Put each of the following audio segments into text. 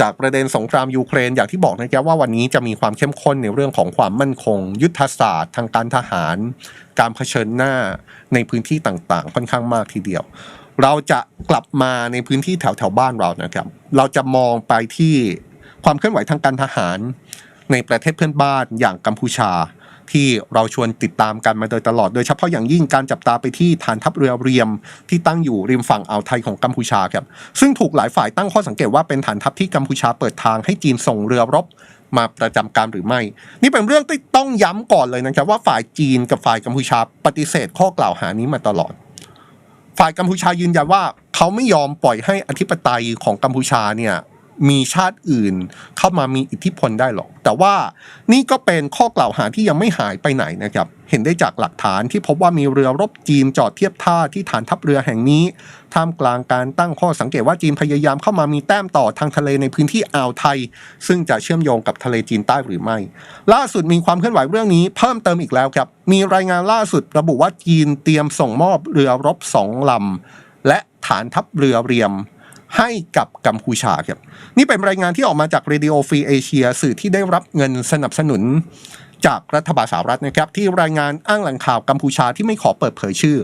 จากประเด็นสงครามยูเครนอย่างที่บอกนะครับว่าวันนี้จะมีความเข้มข้นในเรื่องของความมั่นคง ยุทธศาสตร์ทางการทหาร การเผชิญหน้าในพื้นที่ต่างๆ ค่อนข้างมากทีเดียว เราจะกลับมาในพื้นที่แถวแถวๆบ้านเรานะครับ เราจะมองไปที่ความเคลื่อนไหวทางการทหาร ในประเทศเพื่อนบ้านอย่างกัมพูชา ที่เราชวนติดตามกันมาโดยตลอด โดยเฉพาะอย่างยิ่งการจับตาไปที่ฐานทัพเรือเรียม ที่ตั้งอยู่ริมฝั่งอ่าวไทยของกัมพูชาครับซึ่งถูกหลายฝ่ายตั้งข้อสังเกตว่าเป็นฐานทัพที่กัมพูชาเปิดทางให้จีนส่งเรือรบมาประจำการหรือไม่ นี่เป็นเรื่องที่ต้องย้ำก่อนเลยนะครับว่าฝ่ายจีนกับฝ่ายกัมพูชาปฏิเสธข้อกล่าวหานี้มาตลอด ฝ่ายกัมพูชายืนยันว่า เขาไม่ยอมปล่อยให้อธิปไตยของกัมพูชาเนี่ย มีชาติอื่นเข้ามามีอิทธิพลได้หรอก แต่ว่านี่ก็เป็นข้อกล่าวหาที่ยังไม่หายไปไหนนะครับ เห็นได้จากหลักฐานที่พบว่ามีเรือรบจีนจอดเทียบท่าที่ฐานทัพเรือแห่งนี้ ท่ามกลางการตั้งข้อสังเกตว่าจีนพยายามเข้ามามีแต้มต่อทางทะเลในพื้นที่อ่าวไทย ซึ่งจะเชื่อมโยงกับทะเลจีนใต้หรือไม่ ล่าสุดมีความเคลื่อนไหวเรื่องนี้เพิ่มเติมอีกแล้วครับ มีรายงานล่าสุดระบุว่าจีนเตรียมส่งมอบเรือรบสองลำและฐานทัพเรือเรียม ให้กับกัมพูชาครับ นี่เป็นรายงานที่ออกมาจาก Radio Free Asia สื่อที่ได้รับเงินสนับสนุนจากรัฐบาลสหรัฐนะครับ ที่รายงานอ้างแหล่งข่าวกัมพูชาที่ไม่ขอเปิดเผยชื่อ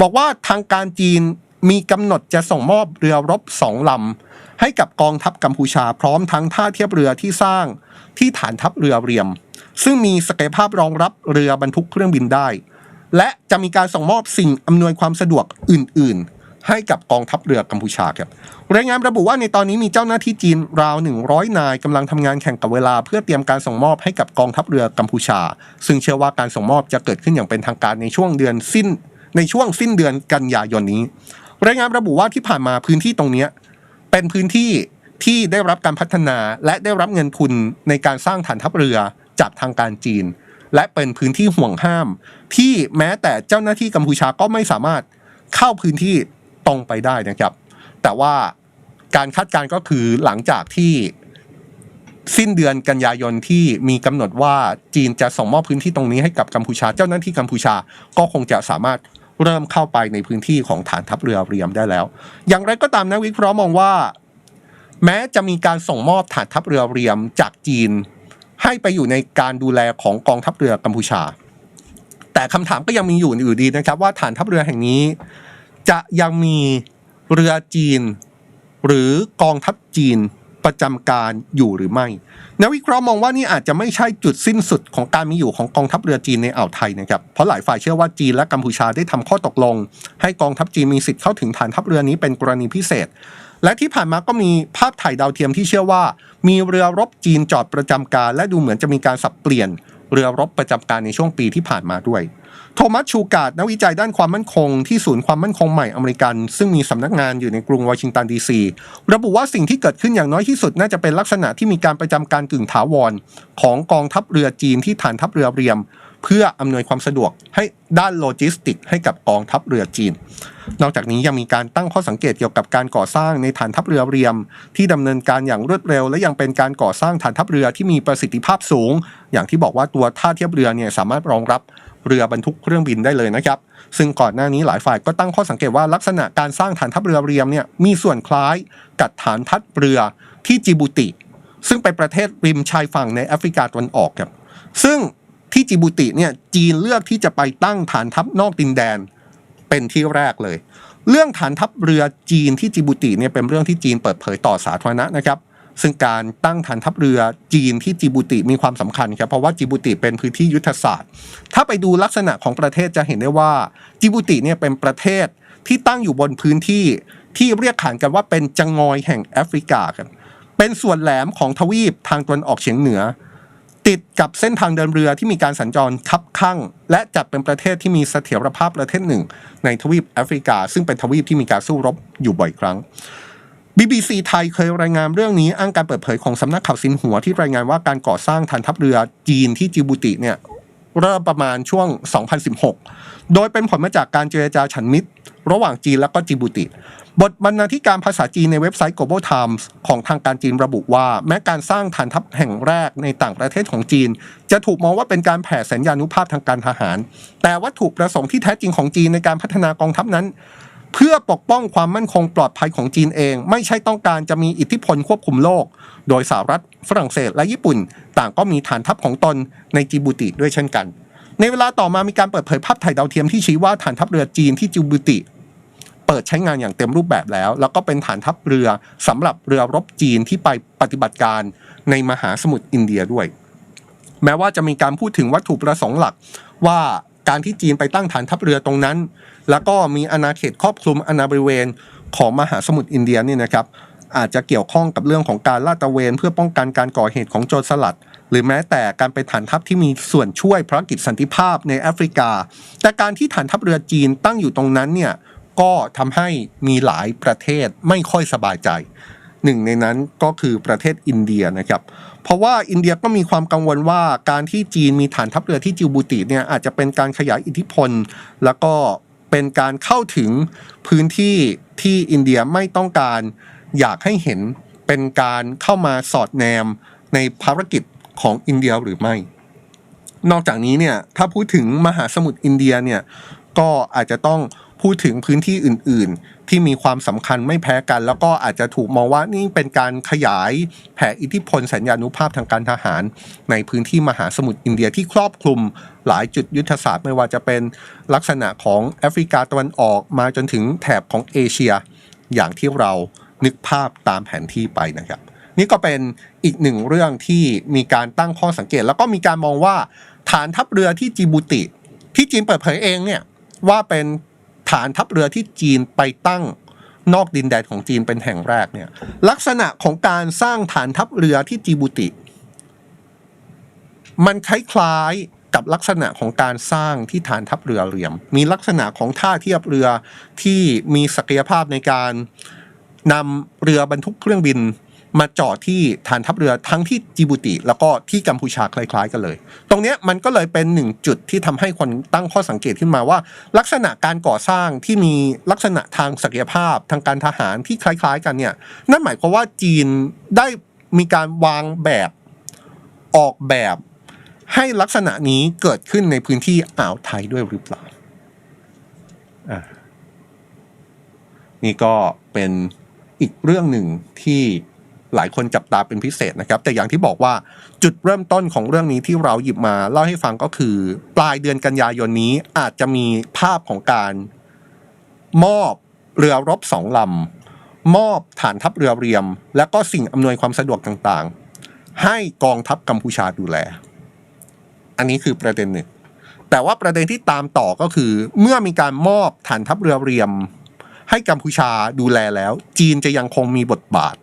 บอกว่าทางการจีนมีกำหนดจะส่งมอบเรือรบสองลำให้กับกองทัพกัมพูชาพร้อมทั้งท่าเทียบเรือที่สร้างที่ฐานทัพเรือเรียม ซึ่งมีศักยภาพรองรับเรือบรรทุกเครื่องบินได้ และจะมีการส่งมอบสิ่งอำนวยความสะดวกอื่น ๆ ให้กับกองทัพเรือกัมพูชาครับรายงานระบุว่าในตอนนี้มีเจ้าหน้าที่จีนราว 100 นายกำลังทำงานแข่งกับเวลา เพื่อเตรียมการส่งมอบให้กับกองทัพเรือกัมพูชา ซึ่งเชื่อว่าการส่งมอบจะเกิดขึ้นอย่างเป็นทางการในช่วงเดือนสิ้น ในช่วงสิ้นเดือนกันยายนนี้ รายงานระบุว่าที่ผ่านมาพื้นที่ตรงนี้เป็นพื้นที่ที่ได้รับการพัฒนาและได้รับเงินทุนในการสร้างฐานทัพเรือจากทางการจีน และเป็นพื้นที่ห่วงห้าม ที่แม้แต่เจ้าหน้าที่กัมพูชาก็ไม่สามารถเข้าพื้นที่ ตรงไปได้นะครับ แต่ว่าการคาดการณ์ก็คือหลังจากที่สิ้นเดือนกันยายนที่มีกำหนดว่าจีนจะส่งมอบพื้นที่ตรงนี้ให้กับกัมพูชา เจ้าหน้าที่กัมพูชาก็คงจะสามารถเริ่มเข้าไปในพื้นที่ของฐานทัพเรือเรียมได้แล้ว อย่างไรก็ตามนักวิเคราะห์มองว่า แม้จะมีการส่งมอบฐานทัพเรือเรียมจากจีน ให้ไปอยู่ในการดูแลของกองทัพเรือกัมพูชา แต่คำถามก็ยังมีอยู่อยู่ดีนะครับว่าฐานทัพเรือแห่งนี้ จะยังมีเรือจีน หรือกองทัพจีนประจำการอยู่หรือไม่นักวิเคราะห์มองว่านี่อาจจะไม่ใช่จุดสิ้นสุดของการมีอยู่ของกองทัพเรือจีนในอ่าวไทยนะครับ เพราะหลายฝ่ายเชื่อว่าจีนและกัมพูชาได้ทำข้อตกลง ให้กองทัพจีนมีสิทธิ์เข้าถึงฐานทัพเรือนี้เป็นกรณีพิเศษ และที่ผ่านมาก็มีภาพถ่ายดาวเทียมที่เชื่อว่า มีเรือรบจีนจอดประจำการ และดูเหมือนจะมีการสับเปลี่ยนเรือรบประจำการในช่วงปีที่ผ่านมาด้วย โทมัสชูการ์ดนักวิจัยด้านความมั่นคงที่ศูนย์ความมั่นคงใหม่อเมริกัน ซึ่งมีสำนักงานอยู่ในกรุงวอชิงตันดีซีระบุว่าสิ่งที่เกิดขึ้นอย่างน้อยที่สุดน่าจะเป็นลักษณะที่มีการประจำการกึ่งถาวร ของกองทัพเรือจีนที่ฐานทัพเรือเรียม เพื่ออำนวยความสะดวกให้ด้านโลจิสติก ให้กับกองทัพเรือจีน นอกจากนี้ยังมีการตั้งข้อสังเกตเกี่ยวกับการก่อสร้างในฐานทัพเรือเรียม ที่ดำเนินการอย่างรวดเร็ว และยังเป็นการก่อสร้างฐานทัพเรือที่มีประสิทธิภาพสูง อย่างที่บอกว่าตัวท่าเทียบเรือเนี่ยสามารถรองรับ เรือบรรทุกเครื่องบินได้เลยนะครับ ซึ่งก่อนหน้านี้หลายฝ่ายก็ตั้งข้อสังเกตว่าลักษณะการสร้างฐานทัพเรือเรียมเนี่ยมีส่วนคล้ายกับฐานทัพเรือที่จิบูติ ซึ่งเป็นประเทศริมชายฝั่งในแอฟริกาตะวันออกครับซึ่งที่จิบูติเนี่ยจีนเลือกที่จะไปตั้งฐานทัพนอกดินแดนเป็นที่แรกเลย เรื่องฐานทัพเรือจีนที่จิบูติเนี่ยเป็นเรื่องที่จีนเปิดเผยต่อสาธารณะนะครับ ซึ่งการตั้งฐานทัพเรือจีนที่จิบูติมีความสำคัญครับเพราะว่าจิบูติเป็นพื้นที่ยุทธศาสตร์ ถ้าไปดูลักษณะของประเทศจะเห็นได้ว่าจิบูติเนี่ยเป็นประเทศที่ตั้งอยู่บนพื้นที่ที่เรียกขานกันว่าเป็นจังงอยแห่งแอฟริกาครับเป็นส่วนแหลมของทวีปทางตะวันออกเฉียงเหนือ ติดกับเส้นทางเดินเรือที่มีการสัญจรคับข้างและจัดเป็นประเทศที่มีเสถียรภาพประเทศหนึ่ง ในทวีปแอฟริกา ซึ่งเป็นทวีปที่มีการสู้รบอยู่บ่อยครั้ง BBC ไทยเคยรายงานเรื่องนี้อ้างการเปิดเผยของสำนักข่าวซินหัวที่รายงานว่าการก่อสร้างฐานทัพเรือจีนที่จิบูติเนี่ยเริ่มประมาณช่วง 2016 โดยเป็นผลมาจากการเจรจาฉันมิตร ระหว่างจีนและก็จิบูติ บทบรรณาธิการภาษาจีนในเว็บไซต์ Global Times ของทางการจีนระบุว่า แม้การสร้างฐานทัพแห่งแรกในต่างประเทศของจีน จะถูกมองว่าเป็นการแผ่สัญญานุภาพทางการทหาร แต่วัตถุประสงค์ที่แท้จริงของจีนในการพัฒนากองทัพนั้น เพื่อปกป้องความมั่นคงปลอดภัยของจีนเอง ไม่ใช่ต้องการจะมีอิทธิพลควบคุมโลก โดยสหรัฐฝรั่งเศสและญี่ปุ่น ต่างก็มีฐานทัพของตนในจิบูติด้วยเช่นกัน ในเวลาต่อมามีการเปิดเผยภาพถ่ายดาวเทียมที่ชี้ว่าฐานทัพเรือจีนที่จิบูติเปิดใช้งานอย่างเต็มรูปแบบแล้ว แล้วก็เป็นฐานทัพเรือสำหรับเรือรบจีนที่ไปปฏิบัติการในมหาสมุทรอินเดียด้วย แม้ว่าจะมีการพูดถึงวัตถุประสงค์หลักว่าการที่จีนไปตั้งฐานทัพเรือตรงนั้น แล้วก็มีอาณาเขตครอบคลุมอาณาบริเวณของมหาสมุทรอินเดียนี่นะครับอาจจะเกี่ยวข้องกับเรื่องของการลาดตระเวน เพื่อป้องกันการก่อเหตุของโจรสลัด หรือแม้แต่การไปฐานทัพที่มีส่วนช่วยภารกิจสันติภาพในแอฟริกา แต่การที่ฐานทัพเรือจีนตั้งอยู่ตรงนั้นเนี่ยก็ทำให้มีหลายประเทศไม่ค่อยสบายใจ หนึ่งในนั้นก็คือประเทศอินเดียนะครับ เพราะว่าอินเดียก็มีความกังวลว่าการที่จีนมีฐานทัพเรือที่จิบูติเนี่ยอาจจะเป็นการขยายอิทธิพล แล้วก็ เป็นการเข้าถึงพื้นที่ที่อินเดียไม่ต้องการ อยากให้เห็นเป็นการเข้ามาสอดแนมในภารกิจของอินเดียหรือไม่ นอกจากนี้เนี่ยถ้าพูดถึงมหาสมุทรอินเดียเนี่ยก็อาจจะต้อง พูดถึงพื้นที่อื่น ๆ ที่มีความสำคัญไม่แพ้กัน แล้วก็อาจจะถูกมองว่านี่เป็นการขยายแผ่อิทธิพลสัญญานุภาพทางการทหาร ในพื้นที่มหาสมุทรอินเดียที่ครอบคลุมหลายจุดยุทธศาสตร์ไม่ว่าจะเป็นลักษณะของแอฟริกาตะวันออกมาจนถึงแถบของเอเชีย อย่างที่เรานึกภาพตามแผนที่ไปนะครับ นี่ก็เป็นอีกหนึ่งเรื่องที่มีการตั้งข้อสังเกต แล้วก็มีการมองว่าฐานทัพเรือที่จิบูติ ที่จีนเปิดเผยเองเนี่ยว่าเป็นานทัพเรือที่จีนไปตั้งนอกดินแดนของจีนเป็นแห่งแรกเนี่ยลักษณะของการสร้างฐานทัพเรือที่จิบูติ มันคล้ายๆกับลักษณะของการสร้างที่ฐานทัพเรือเหลี่ยม มีลักษณะของท่าเทียบเรือที่มีศักยภาพในการนำเรือบรรทุกเครื่องบิน มาจอดที่ฐานทัพเรือทั้งที่จิบูติ แล้วก็ที่กัมพูชาคล้ายๆกันเลย ตรงนี้มันก็เลยเป็นหนึ่งจุดที่ทำให้คนตั้งข้อสังเกตขึ้นมาว่า ลักษณะการก่อสร้างที่มีลักษณะทางศักยภาพทางการทหารที่คล้าย ๆ กันเนี่ยนั่นหมายความว่าจีนได้มีการวางแบบออกแบบให้ลักษณะนี้เกิดขึ้นในพื้นที่อ่าวไทยด้วยหรือเปล่าอ่านี่ก็เป็นอีกเรื่องหนึ่งที่ หลายคนจับตาเป็นพิเศษนะครับ แต่อย่างที่บอกว่าจุดเริ่มต้นของเรื่องนี้ที่เราหยิบมาเล่าให้ฟังก็คือ ปลายเดือนกันยายนนี้อาจจะมีภาพของการมอบเรือรบสองลำมอบฐานทัพเรือเรียม และก็สิ่งอำนวยความสะดวกต่างๆ ให้กองทัพกัมพูชาดูแล อันนี้คือประเด็นหนึ่งแต่ว่าประเด็นที่ตามต่อก็คือ เมื่อมีการมอบฐานทัพเรือเรียม ให้กัมพูชาดูแลแล้ว จีนจะยังคงมีบทบาท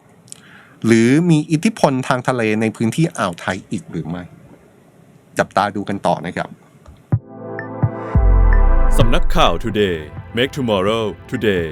หรือมีอิทธิพลทางทะเลในพื้นที่อ่าวไทยอีกหรือไม่ จับตาดูกันต่อนะครับ สำนักข่าว Today Make Tomorrow Today